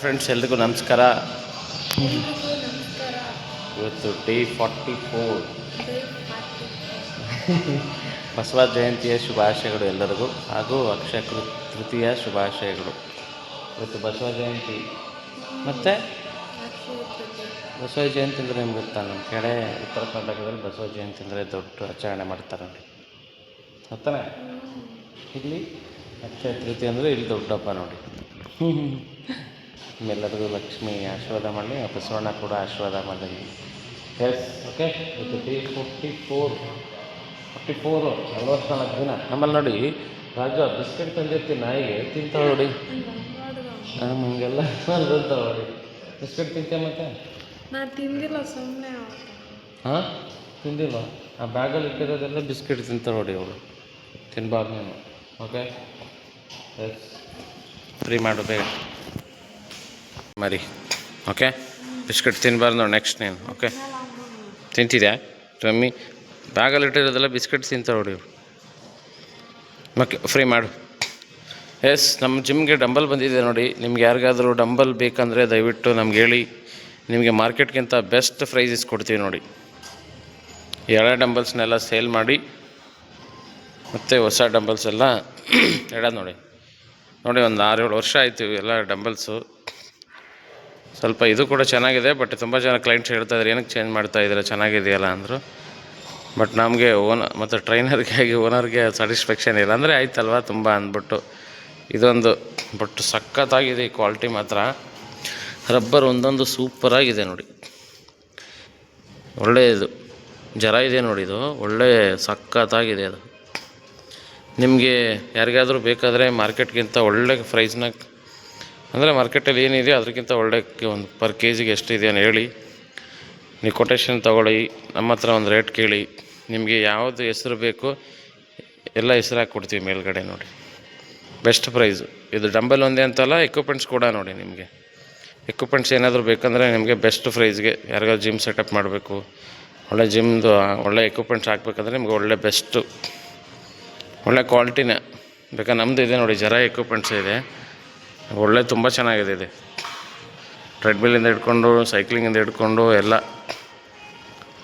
Friends ಎಲ್ರಿಗೂ ನಮಸ್ಕಾರ. ಇವತ್ತು ಡೇ ಫಾರ್ಟಿ ಫೋರ್ ಬಸವ ಜಯಂತಿಯ ಶುಭಾಶಯಗಳು ಎಲ್ಲರಿಗೂ ಹಾಗೂ ಅಕ್ಷಯ ತೃತೀಯ ಶುಭಾಶಯಗಳು. ಇವತ್ತು ಬಸವ ಜಯಂತಿ. ಮತ್ತು? ಬಸವ ಜಯಂತಿ ಅಂದರೆ ನಿಮ್ಗೆ ಗೊತ್ತಾ? ನಮ್ಮ ಕಡೆ ಉತ್ತರ ಕರ್ನಾಟಕದಲ್ಲಿ ಬಸವ ಜಯಂತಿ ಅಂದರೆ ದೊಡ್ಡ ಆಚರಣೆ ಮಾಡ್ತಾರೆ ನೋಡಿ ಗೊತ್ತಾನೆ ಇಲ್ಲಿ ಅಕ್ಷಯ ತೃತೀಯ ಅಂದರೆ ಇಲ್ಲಿ ದೊಡ್ಡ ಹಬ್ಬ ನೋಡಿ. ನಿಮ್ಮೆಲ್ಲರಿಗೂ ಲಕ್ಷ್ಮಿ ಆಶೀರ್ವಾದ ಮಾಡಲಿ ಆ ಬಸವಣ್ಣ ಕೂಡ ಆಶೀರ್ವಾದ ಮಾಡಲಿ. ಎಸ್ ಓಕೆ ಇದು the forty four forty four ನಲ್ವತ್ನಾಲ್ಕು ದಿನ. ನಮ್ಮಲ್ಲಿ ನೋಡಿ ರಾಜು ಬಿಸ್ಕೆಟ್ ತಂದಿರ್ತೀನಿ ನಾಯಿಗೆ ತಿಂತಾವೆ ನೋಡಿ. ನಮಗೆಲ್ಲ ತಿಂತಾವೆ ನೋಡಿ. ಬಿಸ್ಕೆಟ್ ತಿಂತೆ ಮತ್ತೆ? ನಾ ತಿಂದಿಲ್ಲ ಸುಮ್ಮನೆ ಹಾಂ? ತಿಂದಿಲ್ಲ. ಆ ಬ್ಯಾಗಲ್ಲಿ ಇಟ್ಟಿರೋದೆಲ್ಲ ಬಿಸ್ಕೆಟ್ ತಿಂತಾರೆ ನೋಡಿ ಅವಳು. ತಿನ್ಬಾರ್ದು ನೀನು. ಓಕೆ ಎಸ್ ಫ್ರೀ ಮಾಡು ಬೇಗ. ಮರಿ ಓಕೆ ಬಿಸ್ಕೆಟ್ ತಿನ್ಬಾರ್ದು ನೋಡಿ ನೆಕ್ಸ್ಟ್ ನೀನು ಓಕೆ ತಿಂತಿದ್ಯಾ? ಟಮ್ಮಿ ಬ್ಯಾಗಲ್ಲಿ ಇಟ್ಟಿರೋದೆಲ್ಲ ಬಿಸ್ಕೆಟ್ ತಿಂತಾರೆ ನೋಡಿ ಓಕೆ ಫ್ರೀ ಮಾಡು. ಎಸ್ ನಮ್ಮ ಜಿಮ್ಗೆ ಡಂಬಲ್ ಬಂದಿದೆ ನೋಡಿ. ನಿಮ್ಗೆ ಯಾರಿಗಾದರೂ ಡಂಬಲ್ ಬೇಕಂದರೆ ದಯವಿಟ್ಟು ನಮ್ಗೆ ಹೇಳಿ. ನಿಮಗೆ ಮಾರ್ಕೆಟ್ಗಿಂತ ಬೆಸ್ಟ್ ಪ್ರೈಸಸ್ ಕೊಡ್ತೀವಿ ನೋಡಿ. ಎಳೆ ಡಂಬಲ್ಸ್ನೆಲ್ಲ ಸೇಲ್ ಮಾಡಿ, ಮತ್ತು ಹೊಸ ಡಂಬಲ್ಸ್ ಎಲ್ಲ ಇಡೋದು ನೋಡಿ. ನೋಡಿ, ಒಂದು ಆರು ಏಳು ವರ್ಷ ಆಯಿತು ಎಲ್ಲ ಡಂಬಲ್ಸು ಸ್ವಲ್ಪ ಇದು ಕೂಡ ಚೆನ್ನಾಗಿದೆ ಬಟ್ ತುಂಬ ಜನ ಕ್ಲೈಂಟ್ಸ್ ಹೇಳ್ತಾ ಇದ್ದಾರೆ ಏನಕ್ಕೆ ಚೇಂಜ್ ಮಾಡ್ತಾ ಇದ್ದೀರಾ ಚೆನ್ನಾಗಿದೆಯಲ್ಲ? ಅಂದರು. ಬಟ್ ನಮಗೆ ಓನ ಮತ್ತು ಟ್ರೈನರ್ಗೆ ಆಗಿ ಓನರ್ಗೆ ಸ್ಯಾಟಿಸ್ಫ್ಯಾಕ್ಷನ್ ಇಲ್ಲ. ಅಂದರೆ ಆಯ್ತಲ್ವ ತುಂಬ ಅಂದ್ಬಿಟ್ಟು. ಇದೊಂದು ಬಟ್ ಸಖತ್ತಾಗಿದೆ ಈ ಕ್ವಾಲಿಟಿ ಮಾತ್ರ. ರಬ್ಬರ್ ಒಂದೊಂದು ಸೂಪರಾಗಿದೆ ನೋಡಿ. ಒಳ್ಳೆಯದು. ಜರ ಇದೆ ನೋಡಿ ಇದು. ಒಳ್ಳೆ ಸಖತ್ತಾಗಿದೆ ಅದು. ನಿಮಗೆ ಯಾರಿಗಾದರೂ ಬೇಕಾದರೆ ಮಾರ್ಕೆಟ್ಗಿಂತ ಒಳ್ಳೆ ಪ್ರೈಸ್ನಾಗ ಅಂದರೆ ಮಾರ್ಕೆಟಲ್ಲಿ ಏನಿದೆ ಅದಕ್ಕಿಂತ ಒಳ್ಳೆ ಒಂದು ಪರ್ ಕೆ ಜಿಗೆ ಎಷ್ಟಿದೆ ಅಂತ ಹೇಳಿ, ನೀವು ಕೊಟೇಶನ್ ತೊಗೊಳ್ಳಿ, ನಮ್ಮ ಹತ್ರ ಒಂದು ರೇಟ್ ಕೇಳಿ, ನಿಮಗೆ ಯಾವುದು ಹೆಸರು ಬೇಕು, ಎಲ್ಲ ಹೆಸರು ಹಾಕಿ ಕೊಡ್ತೀವಿ ಮೇಲ್ಗಡೆ ನೋಡಿ. ಬೆಸ್ಟ್ ಪ್ರೈಸು ಇದು ಡಂಬಲ್ ಒಂದೇ ಅಂತಲ್ಲ ಎಕ್ವಿಪ್ಮೆಂಟ್ಸ್ ಕೂಡ ನೋಡಿ ನಿಮಗೆ. ಎಕ್ವಿಪ್ಮೆಂಟ್ಸ್ ಏನಾದರೂ ಬೇಕಂದರೆ ನಿಮಗೆ ಬೆಸ್ಟ್ ಪ್ರೈಸ್ಗೆ ಯಾರಿಗಾದ್ರು ಜಿಮ್ ಸೆಟಪ್ ಮಾಡಬೇಕು, ಒಳ್ಳೆ ಜಿಮ್ದು ಒಳ್ಳೆ ಎಕ್ವಿಪ್ಮೆಂಟ್ಸ್ ಹಾಕ್ಬೇಕಂದ್ರೆ ನಿಮ್ಗೆ ಒಳ್ಳೆ ಬೆಸ್ಟು ಒಳ್ಳೆ ಕ್ವಾಲಿಟಿನೇ ಬೇಕಾ ನಮ್ಮದು ಇದೆ ನೋಡಿ, ಜರ ಎಕ್ವಿಪ್ಮೆಂಟ್ಸ್ ಇದೆ. ಒಳ್ಳೆ ತುಂಬ ಚೆನ್ನಾಗಿದೆ ಇದೆ. ಟ್ರೆಡ್ಮಿಲಿಂದ ಹಿಡ್ಕೊಂಡು ಸೈಕ್ಲಿಂಗಿಂದ ಹಿಡ್ಕೊಂಡು ಎಲ್ಲ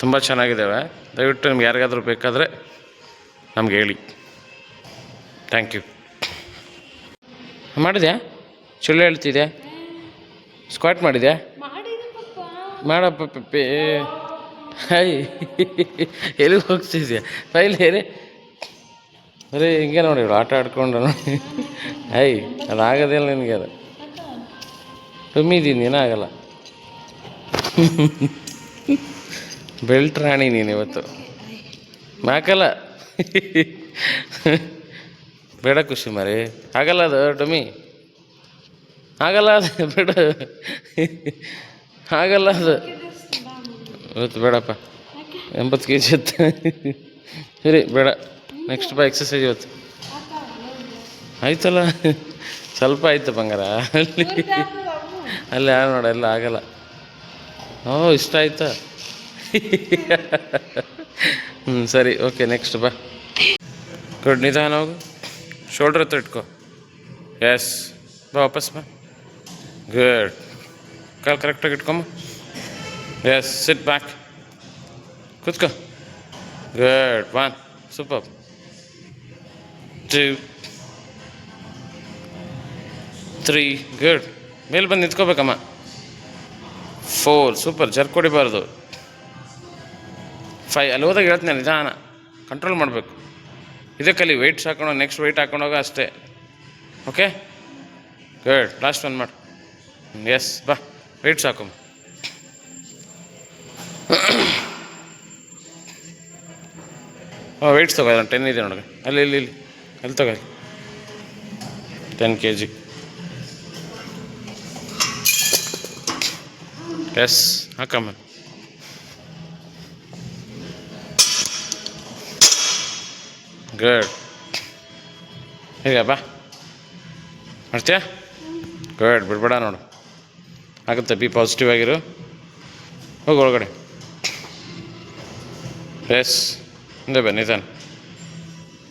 ತುಂಬ ಚೆನ್ನಾಗಿದ್ದಾವೆ ದಯವಿಟ್ಟು ನಿಮ್ಗೆ ಯಾರಿಗಾದರೂ ಬೇಕಾದರೆ ನಮ್ಗೆ ಹೇಳಿ. ಥ್ಯಾಂಕ್ ಯು ಮಾಡಿದ್ಯಾ? ಸುಳ್ಳು ಹೇಳ್ತಿದ್ಯಾ? ಸ್ಕ್ವಾಟ್ ಮಾಡಿದ್ಯಾ? ಮಾಡಪ್ಪ, ಪಪ್ಪಿ. ಹೈ, ಎಲ್ಲಿಗೆ ಹೋಗ್ತಿದ್ಯಾ? ಫೈಲ್ ಹೇರಿ ಬರೀ ಹಿಂಗೆ ನೋಡಿ ಆಟ ಆಡ್ಕೊಂಡು ನೋಡಿ. ಐ ಅದು ಆಗೋದಿಲ್ಲ ನಿನಗೆ ಅದು. ತುಂಬಿದ್ದೀನಿ ಆಗಲ್ಲ. ಬೆಲ್ಟ್ ರಾಣಿ ನೀನು ಇವತ್ತು. ಹಾಕಲ್ಲ. ಬೇಡ ಖುಷಿ ಮರಿ. ಆಗಲ್ಲ ಅದು ಡೊಮಿ ಆಗಲ್ಲ ಅದು, ಬೇಡ. ಆಗಲ್ಲ ಅದು. ಇವತ್ತು ಬೇಡಪ್ಪ. ಎಂಬತ್ತು ಕೆ ಜಿ ಇತ್ತು ಸರಿ, ಬೇಡ. ನೆಕ್ಸ್ಟ್ ಬಾ ಎಕ್ಸಸೈಸ್ ಇವತ್ತು. ಆಯ್ತಲ್ಲ? ಸ್ವಲ್ಪ ಆಯ್ತು ಬಂಗಾರ. ಅಲ್ಲಿ ಅಲ್ಲಿ ಯಾರು ನೋಡ, ಎಲ್ಲ ಆಗಲ್ಲ. ಓ, ಇಷ್ಟ ಆಯ್ತಾ? ಹ್ಞೂ ಸರಿ, ಓಕೆ ನೆಕ್ಸ್ಟ್ ಬಾ. ಗುಡ್ ನಿಧಾನ ಹೋಗು. ಶೋಲ್ಡ್ರ್ ಹತ್ರ ಇಟ್ಕೋ. ಎಸ್ ಬಾ, ವಾಪಸ್ ಬಾ. ಗುಡ್ ಕಾಲು ಕರೆಕ್ಟಾಗಿ ಇಟ್ಕೊಂಬ. ಎಸ್ ಸಿಟ್ ಬ್ಯಾಕ್ ಕೂತ್ಕೋ. Good one super two three good ಮೇಲೆ ಬಂದು ನಿಂತ್ಕೋಬೇಕಮ್ಮ. ಫೋರ್ ಸೂಪರ್ ಜರ್ಕ್ ಹೊಡಿಬಾರ್ದು. ಫೈ ಅಲ್ಲಿ ಹೋದಾಗ ಹೇಳ್ತೀನಿ ನಿಧಾನ. ಕಂಟ್ರೋಲ್ ಮಾಡಬೇಕು. ಇದಕ್ಕಲ್ಲಿ ವೆಯ್ಟ್ಸ್ ಹಾಕೊಂಡು ನೆಕ್ಸ್ಟ್ ವೆಯ್ಟ್ ಹಾಕೊಂಡೋಗ ಅಷ್ಟೇ. ಓಕೆ ಗುಡ್ ಲಾಸ್ಟ್ ಒನ್ ಮಾಡು. ಎಸ್ ಬಾ. ವೆಯ್ಟ್ಸ್ ಹಾಕೊಂಬ ಹಾಂ ವೆಯ್ಟ್ಸ್ ತಗೋ ಟೆನ್ ಇದೆ ನೋಡಿ. ಅಲ್ಲಿ, ಇಲ್ಲಿ ಇಲ್ಲಿ. ಅಲ್ಲಿ ತಗೋ ಟೆನ್ ಕೆ ಜಿ ಎಸ್ ಹಾಕಮ್ಮ ಗುಡ್ ಹೇಗೆ ಬಾ. ಮಾಡ್ತೀಯಾ? ಗುಡ್ ಬಿಡ್ಬೇಡ ನೋಡು. ಆಗುತ್ತೆ ಬಿ ಪಾಸಿಟಿವ್ ಆಗಿರು. ಹೋಗಿ ಒಳಗಡೆ. ಎಸ್ ಹಿಂದೆ ಬನ್ನಿ ನಿಧಾನ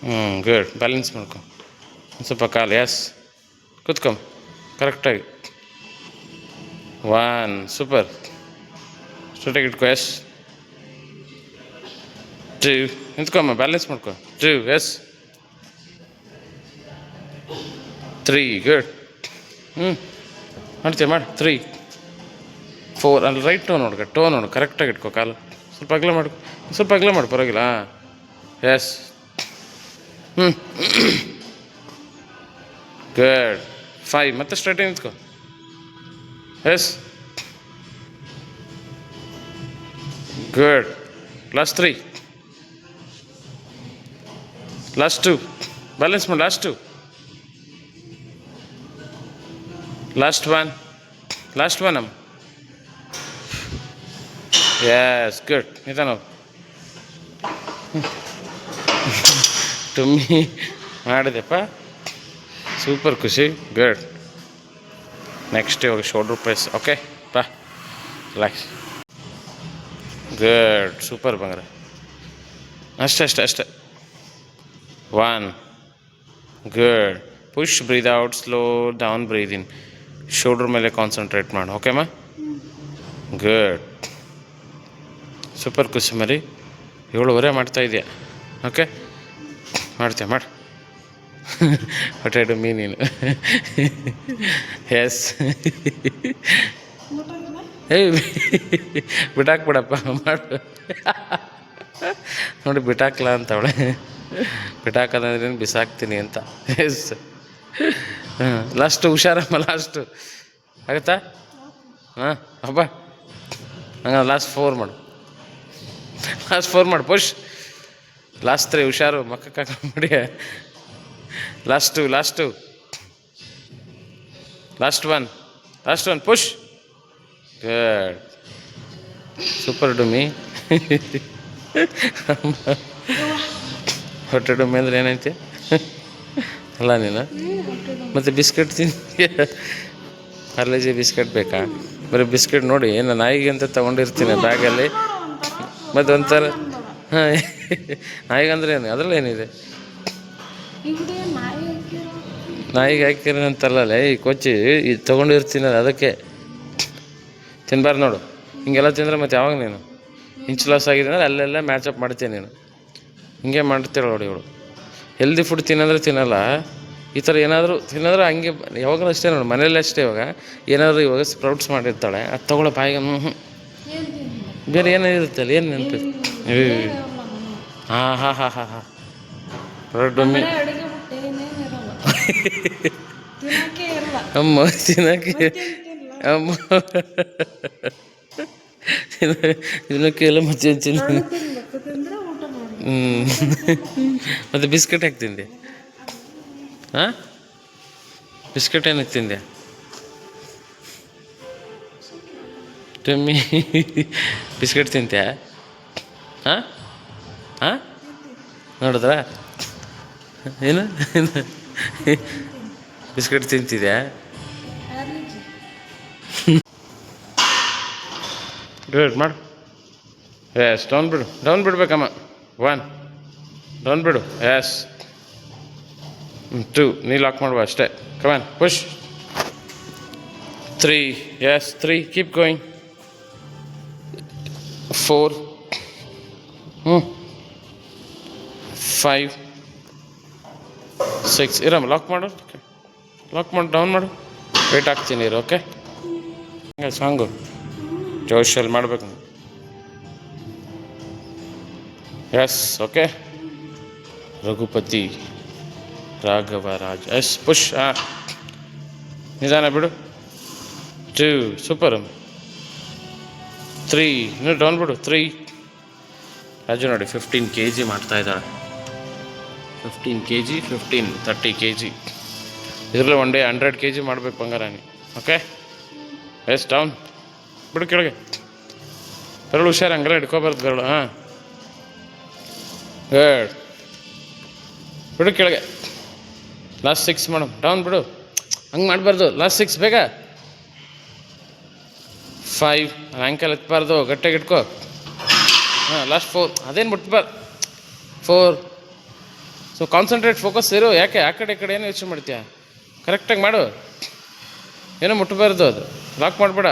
ಹ್ಞೂ ಗುಡ್ ಬ್ಯಾಲೆನ್ಸ್ ಮಾಡ್ಕೊ. ಸ್ವಲ್ಪ ಕಾಲು ಎಸ್ ಕೂತ್ಕೊಂಬ ಕರೆಕ್ಟಾಗಿ ಒನ್ ಸೂಪರ್ ಸ್ಟ್ರೈಟಾಗಿ ಇಟ್ಕೊ ಎಸ್ ಟೂ ನಿಂತ್ಕೊಮ್ಮ ಬ್ಯಾಲೆನ್ಸ್ ಮಾಡ್ಕೊ. ಟೂ ಎಸ್ ತ್ರೀ ಗುಡ್ ಹ್ಞೂ. ಮಾಡ್ತೀಯ, ಮಾಡಿ. ತ್ರೀ ಫೋರ್ ಅಲ್ಲಿ ರೈಟ್ ಟೋ ನೋಡ್ಕ ಟೋ ನೋಡು. ಕರೆಕ್ಟಾಗಿ ಇಟ್ಕೋ ಕಾಲು. ಸ್ವಲ್ಪ ಅಗಲ ಮಾಡ್ಕೊ. ಸ್ವಲ್ಪ ಅಗಲ ಮಾಡಿ, ಪರವಾಗಿಲ್ಲ ಎಸ್ ಗುಡ್ ಫೈವ್ ಮತ್ತೆ ಸ್ಟ್ರೈಟಾಗಿ ನಿಂತ್ಕೋ yes good last three last two balance ಮಾಡಿ last two last one last one ಅಮ್ಮ ಎಸ್ ಗುಡ್ ನಿಧಾನ ತುಮ್ಮಿ ಮಾಡಿದೆಪ್ಪ. ಸೂಪರ್ ಖುಷಿ ಗುಡ್ ನೆಕ್ಸ್ಟ್ ಇವಾಗ ಶೋಲ್ಡ್ರ್ ಪ್ರೆಸ್ ಓಕೆ ಪಾ ರಿಲ್ಯಾಕ್ಸ್ ಗುಡ್ ಸೂಪರ್ ಬಂಗಾರ. ಅಷ್ಟೇ ಅಷ್ಟೇ ಅಷ್ಟೇ. One good push breathe out slow down breathe in shoulder ಮೇಲೆ ಕಾನ್ಸಂಟ್ರೇಟ್ ಮಾಡು ಓಕೆಮ್ಮ ಗುಡ್ ಸೂಪರ್ ಖುಷಿ, ಮರಿ. ಏಳುವರೆ ಮಾಡ್ತಾ ಇದೆಯಾ ಓಕೆ ಮಾಡ್ತೀಯ, ಮಾಡು. ಮೀ ನೀನು. ಎಸ್ ಏಯ್ ಬಿಟ್ಟಾಕ್ಬಿಡಪ್ಪ ಮಾಡು. ನೋಡಿ ಬಿಟ್ಟಾಕ್ಲ ಅಂತವಳೆ. ಬಿಟ್ಟಾಕದಂದ್ರೆ ಬಿಸಾಕ್ತೀನಿ ಅಂತ. ಎಸ್ ಹಾಂ ಲಾಸ್ಟು ಹುಷಾರಮ್ಮ ಲಾಸ್ಟು ಆಗುತ್ತಾ? ಹಾಂ ಹಬ್ಬ ಹಂಗ ಲಾಸ್ಟ್ ಫೋರ್ ಮಾಡು. ಲಾಸ್ಟ್ ಫೋರ್ ಮಾಡು ಪುಷ್ ಲಾಸ್ಟ್ ರೀ ಹುಷಾರು ಮಕ್ಕ ಮಾಡಿ last last last one last one push good super Dumi ಹೊಟ್ಟೆ ಡುಮ್ಮಿ ಅಂದ್ರೆ ಏನೈತೆ? ಅಲ್ಲ ನೀನು? ಮತ್ತು ಬಿಸ್ಕೆಟ್ ತಿಂತೀಯ? ಅರ್ಲೇಜಿ ಬಿಸ್ಕೆಟ್ ಬೇಕಾ? ಬರೀ ಬಿಸ್ಕೆಟ್ ನೋಡಿ, ಏನು ನಾಯಿಗೆ ಅಂತ ತೊಗೊಂಡಿರ್ತೀನಿ ಬ್ಯಾಗಲ್ಲಿ. ಮತ್ತು ಒಂಥರ ಹಾಂ. ನಾಯಿಗಂದ್ರೆ ಏನು ಅದ್ರಲ್ಲಿ ಏನಿದೆ? ನಾಯಿಗೆ ಅಂತ ಅಂತಲ್ಲೇ ಈ ಕೊಚ್ಚಿ ಇದು ತೊಗೊಂಡಿರ್ತೀನಲ್ಲ ಅದಕ್ಕೆ. ತಿನ್ಬಾರ್ದು ನೋಡು. ಹಿಂಗೆಲ್ಲ ತಿಂದರೆ ಮತ್ತೆ ಯಾವಾಗ ನೀನು? ಇಂಚ್ ಲಾಸ್ ಆಗಿದೆ ಅಂದರೆ ಅಲ್ಲೆಲ್ಲ ಮ್ಯಾಚಪ್ ಮಾಡ್ತೀನಿ ನೀನು. ಹಿಂಗೆ ಮಾಡ್ತೀರ ನೋಡಿ ಇವಳು. ಹೆಲ್ದಿ ಫುಡ್ ತಿನ್ನಂದ್ರೆ ತಿನ್ನಲ್ಲ. ಈ ಥರ ಏನಾದರೂ ತಿನ್ನಂದ್ರೆ ಹಂಗೆ ಯಾವಾಗಲೂ ಅಷ್ಟೇ ನೋಡು ಮನೇಲಿ ಅಷ್ಟೇ ಇವಾಗ. ಏನಾದರೂ ಇವಾಗ ಸ್ಪ್ರೌಟ್ಸ್ ಮಾಡಿರ್ತಾಳೆ ಅದು ತೊಗೊಳ್ಳೋ ಬಾಯಿಗೆ ಬೇರೆ ಏನಿರುತ್ತೆ ಅಲ್ಲಿ ಏನು ನೆನಪು ಹಾಂ ಹಾಂ ಹಾಂ ಹಾಂ ಹಾಂ. ರೊಡ್ಡೊಮ್ಮೆ. ಅಮ್ಮ ತಿನ್ನಕ್ಕೆ ಅಮ್ಮ. ತಿನ್ನಕ್ಕೆ ಎಲ್ಲ ಊಟ ಮಾಡಿ. ಹ್ಞೂ ಮತ್ತು ಬಿಸ್ಕೆಟ್ ಹಾಕಿ ತಿಂದೆ? ಹಾಂ? ಬಿಸ್ಕೆಟ್ ಏನಕ್ಕೆ ತಿಂದೆ? ಟಮ್ಮಿ ಬಿಸ್ಕೆಟ್ ತಿಂತ್ಯಾ? ಹಾಂ? ಹಾಂ? ನೋಡಿದ್ರಾ? ಏನು? ಬಿಸ್ಕೆಟ್ ತಿಂತಿದ್ಯಾ? ಗುಡ್ ಮಾಡು. ಎಸ್ ಡೌನ್ ಬಿಡು. ಡೌನ್ ಬಿಡ್ಬೇಕಮ್ಮ. ಒನ್ ಡೌನ್ ಬಿಡು. ಎಸ್ ಟೂ ನೀ ಲಾಕ್ ಮಾಡುವ ಅಷ್ಟೇ. Come on push three yes three keep going four five six ಇರಮ್ಮ lock ಮಾಡು. ಲಾಕ್ ಮಾಡು ಡೌನ್ ಮಾಡು. ವೇಟ್ ಹಾಕ್ತೀನಿ, ಇರು ಓಕೆ ಹಂಗೆ ಸಾಂಗು ಜೋಶಲ್ಲಿ ಮಾಡಬೇಕು. Yes okay Raghupati, Raghava Raj. Yes push ಹಾಂ ನಿಧಾನ ಬಿಡು. ಟೂ ಸೂಪರ್ ತ್ರೀ ಇನ್ನು ಡೌನ್ ಬಿಡು. ತ್ರೀ ರಾಜು ನೋಡಿ ಫಿಫ್ಟೀನ್ ಕೆ ಜಿ ಮಾಡ್ತಾ ಇದ್ದಾಳೆ. Fifteen K G fifteen thirty K G ಇದರಲ್ಲಿ one day hundred K G ಮಾಡ್ಬೇಕು ಬಂಗಾರಾನಿ ಓಕೆ ಎಸ್ ಡೌನ್ ಬಿಡು ಕೆಳಗೆ. ಬೆರಳು ಹುಷಾರು, ಹಂಗೆಲ್ಲ, ಹಿಡ್ಕೊಬಾರ್ದು ಬೆರಳು, ಹಾಂ? ಗುಡ್ ಬಿಡು ಕೆಳಗೆ. ಲಾಸ್ಟ್ ಸಿಕ್ಸ್ ಮೇಡಮ್ ಟೌನ್ ಬಿಡು. ಹಂಗೆ ಮಾಡಬಾರ್ದು. ಲಾಸ್ಟ್ ಸಿಕ್ಸ್ ಬೇಗ. ಫೈವ್ ಆ್ಯಂಕಲ್ ಎತ್ತಬಾರ್ದು ಗಟ್ಟಿಗೆ ಇಟ್ಕೋ ಹಾಂ ಲಾಸ್ಟ್ ಫೋರ್ ಅದೇನು ಮುಟ್ಬಾರ್ದು ಫೋರ್ ಸೊ ಕಾನ್ಸಂಟ್ರೇಟ್ ಫೋಕಸ್ ಇರು. ಯಾಕೆ? ಆ ಕಡೆ, ಈ ಕಡೆ ಏನು ಯೋಚನೆ ಮಾಡ್ತೀಯ? ಕರೆಕ್ಟಾಗಿ ಮಾಡು. ಏನೋ ಮುಟ್ಟಬಾರ್ದು ಅದು. ಲಾಕ್ ಮಾಡಬೇಡ.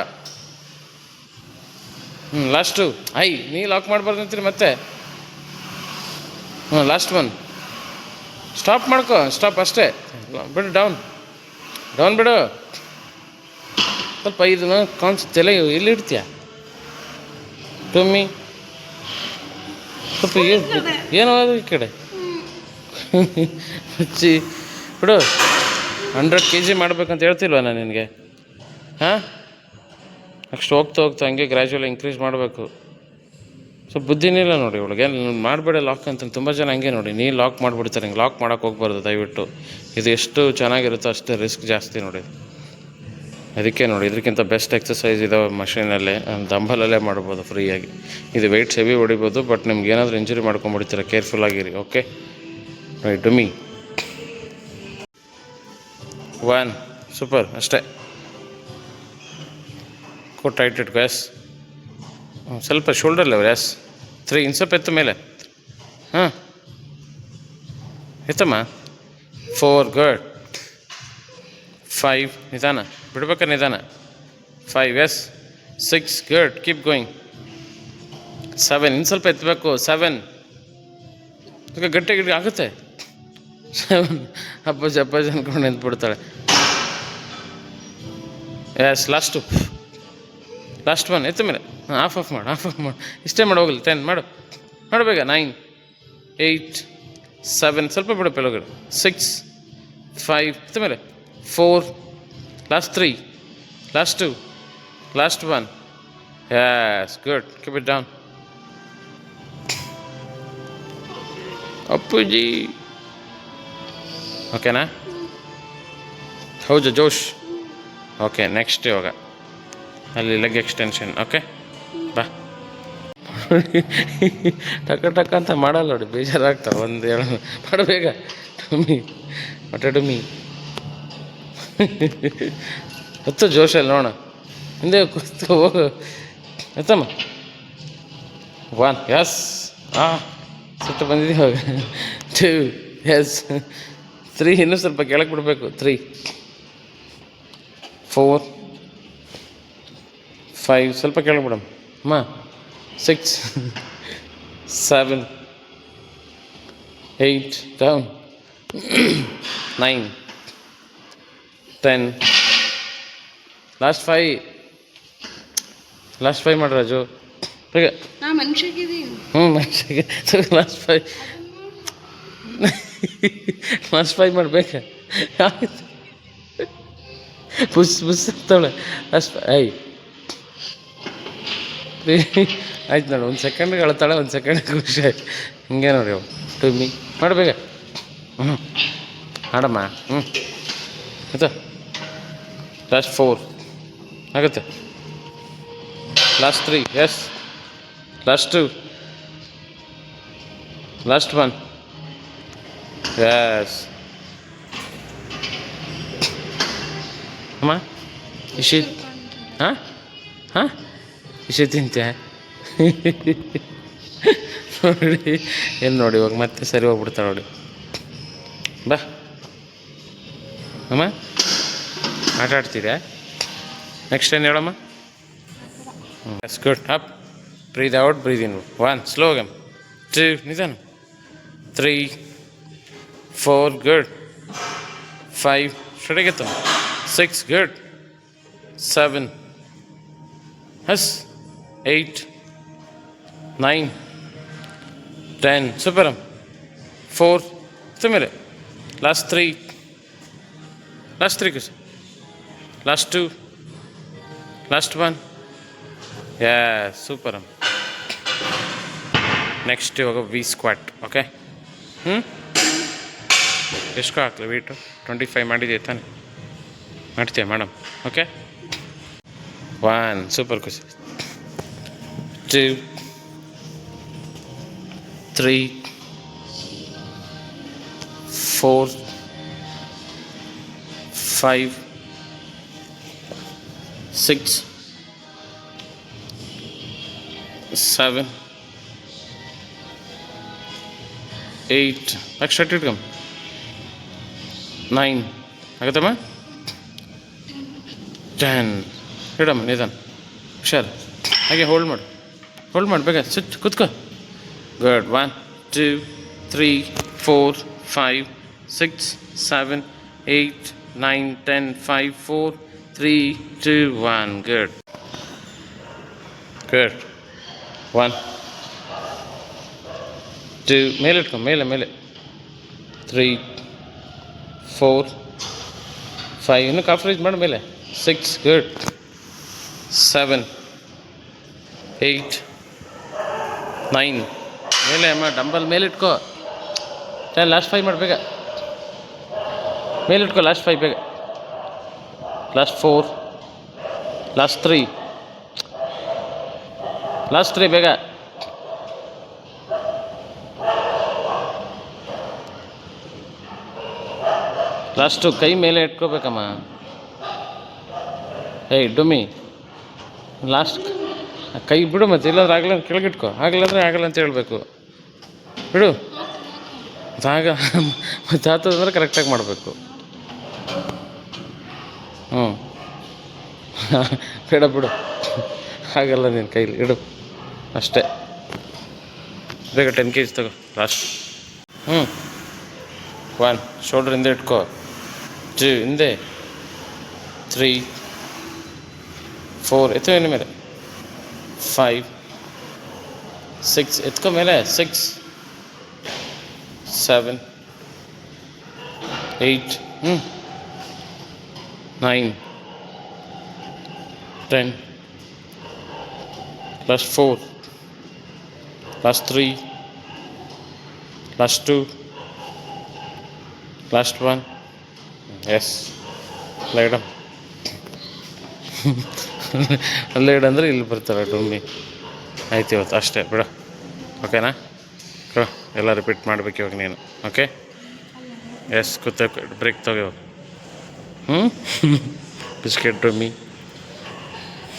ಹ್ಞೂ ಲಾಸ್ಟು ಐ, ನೀ ಲಾಕ್ ಮಾಡಬಾರ್ದು ಅಂತೀರಿ ಮತ್ತೆ? ಹ್ಞೂ ಲಾಸ್ಟ್ ಒನ್ ಸ್ಟಾಪ್ ಮಾಡ್ಕೋ. ಸ್ಟಾಪ್ ಅಷ್ಟೇ. ಬಿಡು ಡೌನ್ ಡೌನ್ ಬಿಡು. ಸ್ವಲ್ಪ ಐದು ಕಾನ್ಸ್ ತಲೆ ಎಲ್ಲಿ ಇಡ್ತೀಯ? ಟೊಮ್ಮಿ ಸ್ವಲ್ಪ ಏನು ಈ ಕಡೆ. ಹಚ್ಚಿ ಬಿಡು. ಹಂಡ್ರೆಡ್ ಕೆ ಜಿ ಮಾಡ್ಬೇಕಂತ ಹೇಳ್ತಿಲ್ವ ನಾನು ನಿನಗೆ? ಹಾಂ? ನೆಕ್ಸ್ಟ್ ಹೋಗ್ತಾ ಹೋಗ್ತಾ ಹಂಗೆ ಗ್ರ್ಯಾಜುವಲ್ ಇನ್ಕ್ರೀಸ್ ಮಾಡಬೇಕು. ಸೊ ಬುದ್ಧಿನಿಲ್ಲ ನೋಡಿ ಇವಳಿಗೆ. ಮಾಡಬೇಡ ಲಾಕ್ ಅಂತ ತುಂಬ ಜನ ಹಂಗೆ ನೋಡಿ. ನೀ ಲಾಕ್ ಮಾಡಿಬಿಡ್ತಾರೆ, ಹಿಂಗೆ ಲಾಕ್ ಮಾಡೋಕೆ ಹೋಗ್ಬಾರ್ದು ದಯವಿಟ್ಟು. ಇದು ಎಷ್ಟು ಚೆನ್ನಾಗಿರುತ್ತೋ ಅಷ್ಟೇ ರಿಸ್ಕ್ ಜಾಸ್ತಿ ನೋಡಿ. ಅದಕ್ಕೆ ನೋಡಿ ಇದಕ್ಕಿಂತ ಬೆಸ್ಟ್ ಎಕ್ಸಸೈಸ್ ಇದಾವೆ ಮಷೀನಲ್ಲೇ ದಂಬಲಲ್ಲೇ ಮಾಡ್ಬೋದು ಫ್ರೀಯಾಗಿ ಇದು ವೆಯ್ಟ್ಸ್ ಹೆವಿ ಹೊಡಿಬೋದು ಬಟ್ ನಿಮ್ಗೆ ಏನಾದರೂ ಇಂಜುರಿ ಮಾಡ್ಕೊಂಡ್ಬಿಡ್ತೀರ ಕೇರ್ಫುಲ್ ಆಗಿರಿ ಓಕೆ ರೈಟ್ ಡುಮಿ ಒನ್ ಸೂಪರ್ ಅಷ್ಟೇ. ಕೊಟ್ಟು ಟೈಟ್ ಇಟ್ಕೋ ಎಸ್ ಸ್ವಲ್ಪ ಶೋಲ್ಡರ್ ಲೆವೆಲ್ ಎಸ್ ತ್ರೀ ಇನ್ಸಪ್ ಎತ್ತ ಮೇಲೆ. ಹಾಂ ಎತ್ತಮ್ಮ? ಫೋರ್ ಗುಡ್ ಫೈವ್ ನಿಧಾನ ಬಿಡ್ಬೇಕಾರೆ ನಿಧಾನ five yes six good keep going seven ಇನ್ನು ಸ್ವಲ್ಪ ಎತ್ತಬೇಕು. ಸೆವೆನ್ ಗಟ್ಟಿ, ಗಿಟ್ಟಿ ಆಗುತ್ತೆ. ಸೆವೆನ್ ಅಪ್ಪಾಜಿ ಅಪ್ಪಾಜಿ ಅಂದ್ಕೊಂಡು ನಿಂತ್ಬಿಡ್ತಾಳೆ. ಎಸ್ ಲಾಸ್ಟು ಲಾಸ್ಟ್ ಒನ್ ಎತ್ತ ಮೇಲೆ. ಹಾಂ ಆಫ್ ಆಫ್ ಮಾಡು ಆಫ್ ಆಫ್ ಮಾಡು. ಇಷ್ಟೇ ಮಾಡಿ, ಹೋಗಲಿ. ಟೆನ್ ಮಾಡು. ಮಾಡಬೇಕ ನೈನ್ ಏಯ್ಟ್ ಸೆವೆನ್ ಸ್ವಲ್ಪ ಬಿಡು ಪೆಲೋಗಡೆ ಸಿಕ್ಸ್ ಫೈವ್ ಎತ್ತ ಮೇಲೆ. Four last three last two last one yes good keep it down ಅಪ್ಪುಜಿ ಓಕೆನಾ ಹೌದು ಜೋಶ್ ಓಕೆ ನೆಕ್ಸ್ಟ್ ಇವಾಗ ಅಲ್ಲಿ ಲೆಗ್ ಎಕ್ಸ್ಟೆನ್ಷನ್ ಓಕೆ ಬಾ. ಟಕ ಟಕ ಅಂತ ಮಾಡಲ್ಲ ನೋಡಿ ಬೇಜಾರಾಗ್ತಾವೆ ಒಂದು, ಎರಡು ಮಾಡಬೇಗ ಟುಮಿ ಹೊಟ್ಟೆ ಡುಮ್ಮಿ ಹತ್ತು ಜೋಶಲ್ಲಿ ನೋಡೋಣ ಹಿಂದೆ ಕುಸ್ತು ಹೋಗು. ಎತ್ತಮ್ಮ ಒನ್ ಎಸ್ ಹಾಂ, ಸುಟ್ಟು ಬಂದಿದೆ ಹೋಗ ಟೂ ಎಸ್ ತ್ರೀ ಇನ್ನೂ ಸ್ವಲ್ಪ ಕೆಳಗೆ ಬಿಡಬೇಕು. ತ್ರೀ ಫೋರ್ ಫೈವ್ ಸ್ವಲ್ಪ ಕೆಳಗೆ ಬಿಡಮ್ಮ. ಅಮ್ಮ six seven eight down nine ten last five last five ಮಾಡಿ ರಾಜು. ಹ್ಞೂ ಮನುಷ್ಯಗೆ ಲಾಸ್ಟ್ ಫೈ ಲಾಸ್ಟ್ ಫೈ ಮಾಡ್ಬೇಕಾ. ಪುಸ್ ಪುಸ್ ಅಂತಾಳೆ ಲಾಸ್ಟ್ ಐ ಆಯ್ತು ನೋಡಿ ಒಂದು ಸೆಕೆಂಡ್ಗೆ ಅಳ್ತಾಳೆ ಒಂದು ಸೆಕೆಂಡ್ ಖುಷಿ ಆಯ್ತು. ಹಿಂಗೆ ನೋಡಿ ಅವು ಟುಮ್ಮಿ ಮಾಡಬೇಕ. ಹ್ಞೂ ಮಾಡಮ್ಮ. ಹ್ಞೂ ಆಯ್ತಾ. ಲಾಸ್ಟ್ ಫೋರ್ ಆಗುತ್ತೆ. Last three yes last two last one yes ಅಮ್ಮ, ಇಶಿ, ಹಾಂ? ಹಾಂ? ಇಶಿ ತಿಂತ್ಯಾ ನೋಡಿ ಏನು ನೋಡಿ, ಇವಾಗ ಮತ್ತೆ ಸರಿ ಹೋಗ್ಬಿಡ್ತಾಳೆ ನೋಡಿ. ಬಾ. ಅಮ್ಮ? ಆಟ ಆಡ್ತೀರಾ ನೆಕ್ಸ್ಟ್ ಏನು ಹೇಳಮ್ಮ? Yes good up breathe out breathe in one slow gum two ನಿಧಾನ. ತ್ರೀ ಫೋರ್ ಗುಡ್ ಫೈವ್ ಸ್ಟಡಿಗೆತ್ತ ಸಿಕ್ಸ್ ಗುಡ್ ಸೆವೆನ್ ಹಸ್ ಏಯ್ಟ್ ನೈನ್ ಟೆನ್ ಸೂಪರಮ್ ಫೋರ್ ತುಂಬ ಲಾಸ್ಟ್ ತ್ರೀ ಲಾಸ್ಟ್ ತ್ರೀ ಕುಸ್ ಲಾಸ್ಟ್ ಟು ಲಾಸ್ಟ್ ಒನ್ ಯಾ super next ಇವಾಗ ವಿ squat okay ಹ್ಞೂ ಎಷ್ಟು ಹಾಕ್ಲಿ ವೇಟು ಟ್ವೆಂಟಿ ಫೈವ್ ಮಾಡಿದೆ ತಾನೆ ಮಾಡ್ತೀಯ ಮೇಡಮ್ ಓಕೆ ಒನ್ ಸೂಪರ್ ಖುಷಿ two three four five six seven, eight, extra ಇಟ್ಕಮ್ nine ಆಗತ್ತಮ್ಮ? ಟೆನ್ ಇಡಮ್ಮ ನಿಧಾನ. ಹುಷಾರು. ಹಾಗೆ ಹೋಲ್ಡ್ ಮಾಡು. ಹೋಲ್ಡ್ ಮಾಡಿ ಬೇಗ. ಸಿಟ್ ಕೂತ್ಕೋ. Good one two three four five six seven eight nine ten five four three two one good good one two ಮೇಲೆ ಇಟ್ಕೊ ಮೇಲೆ ಮೇಲೆ ತ್ರೀ ಫೋರ್ ಫೈವ್ ಇನ್ನು ಕಾಫ್ ಮಾಡಿ ಮೇಲೆ six good seven eight nine ಮೇಲೆ ಅಮ್ಮ ಡಂಬಲ್ ಮೇಲೆ ಇಟ್ಕೋ ಲಾಸ್ಟ್ ಫೈವ್ ಮಾಡಿ ಬೇಗ ಮೇಲೆ ಇಟ್ಕೋ ಲಾಸ್ಟ್ ಫೈವ್ ಬೇಗ last four last three last three ಬೇಗ ಲಾಸ್ಟು ಕೈ ಮೇಲೆ ಇಟ್ಕೋಬೇಕಮ್ಮ. ಏಯ್ ಡುಮ್ಮಿ ಲಾಸ್ಟ್ ಕೈ ಬಿಡು ಮತ್ತೆ, ಇಲ್ಲಾಂದ್ರೆ ಆಗಲ್ಲ ಕೆಳಗಿಟ್ಕೋ ಆಗಲ್ಲ ಅಂದರೆ ಆಗಲ್ಲ ಅಂತ ಹೇಳಬೇಕು. ಬಿಡು. ಆಗ ಮತ್ತೆ ಆತದಂದ್ರೆ ಕರೆಕ್ಟಾಗಿ ಮಾಡಬೇಕು. ಹ್ಞೂ. ಬೇಡ ಬಿಡು. ಆಗಲ್ಲ ನಿನ್ನ ಕೈಲಿ, ಇಡು. ಅಷ್ಟೇ. ಬೇಗ ಟೆನ್ ಕೆ ಜಿ ತಗೋ ಲಾಸ್ಟ್ ಹ್ಞೂ. ಒನ್ ಶೋಲ್ಡ್ರ್ ಹಿಂದೆ ಇಟ್ಕೋ. ಟೂ ಹಿಂದೆ. ತ್ರೀ ಫೋರ್ ಎತ್ತೋ ಏನು ಮೇಲೆ. ಫೈವ್ ಸಿಕ್ಸ್ ಎತ್ಕೋ ಮೇಲೆ. ಸಿಕ್ಸ್ ಸೆವೆನ್ ಏಯ್ಟ್ ಹ್ಞೂ. Nine ten plus four plus three plus two last one yes ಲೈಡಮ್ ಅಲ್ಲೇ ಅಂದರೆ ಇಲ್ಲಿ ಬರ್ತಾರೆ ಡುಮ್ಮಿ ಆಯ್ತು ಇವತ್ತು ಅಷ್ಟೇ, ಬಿಡ. ಓಕೆನಾ ಎಲ್ಲ ರಿಪೀಟ್ ಮಾಡ್ಬೇಕು ಇವಾಗ ನೀನು. ಓಕೆ ಎಸ್ ಕೂತ ಬ್ರೇಕ್ ತೆಗೆಯೋ ಹ್ಞೂ ಬಿಸ್ಕೆಟ್ ಡುಮ್ಮಿ